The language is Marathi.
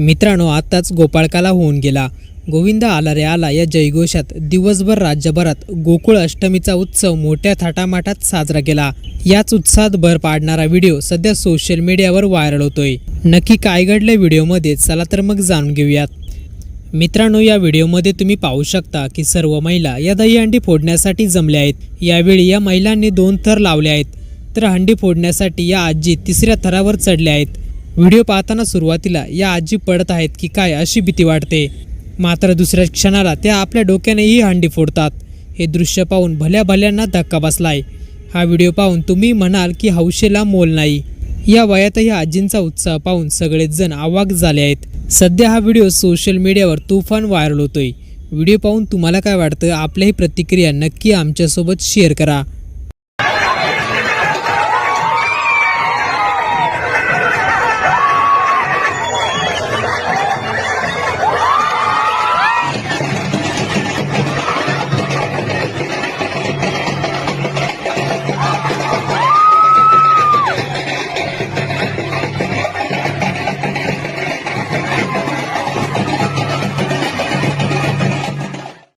मित्रांनो आताच गोपाळकाला होऊन गेला. गोविंद आला रे आला या जयघोषात. दिवसभर राज्यभरात गोकुळ अष्टमीचा उत्सव मोठ्या थाटामाटात साजरा केला. याच उत्साहात भर पाडणारा व्हिडिओ सध्या सोशल मीडियावर व्हायरल होतोय. नक्की काय घडलं व्हिडिओमध्ये चला तर मग जाणून घेऊयात. मित्रांनो या व्हिडिओमध्ये तुम्ही पाहू शकता की सर्व महिला या दहीहंडी फोडण्यासाठी जमल्या आहेत. यावेळी या महिलांनी दोन थर लावले आहेत. तर हंडी फोडण्यासाठी या आजी तिसऱ्या थरावर चढल्या आहेत. व्हिडिओ पाहताना सुरुवातीला या आजी पडत आहेत की काय अशी भीती वाटते. मात्र दुसऱ्या क्षणाला त्या आपल्या डोक्यानेही हंडी फोडतात. हे दृश्य पाहून भल्या भल्यांना धक्का बसलाय. हा व्हिडिओ पाहून तुम्ही म्हणाल की हौशेला मोल नाही. या वयातही आजींचा उत्साह पाहून सगळेच जण आवाक झाले आहेत. सध्या हा व्हिडिओ सोशल मीडियावर तुफान व्हायरल होतोय. व्हिडिओ पाहून तुम्हाला काय वाटतं? आपल्याही प्रतिक्रिया नक्की आमच्यासोबत शेअर करा.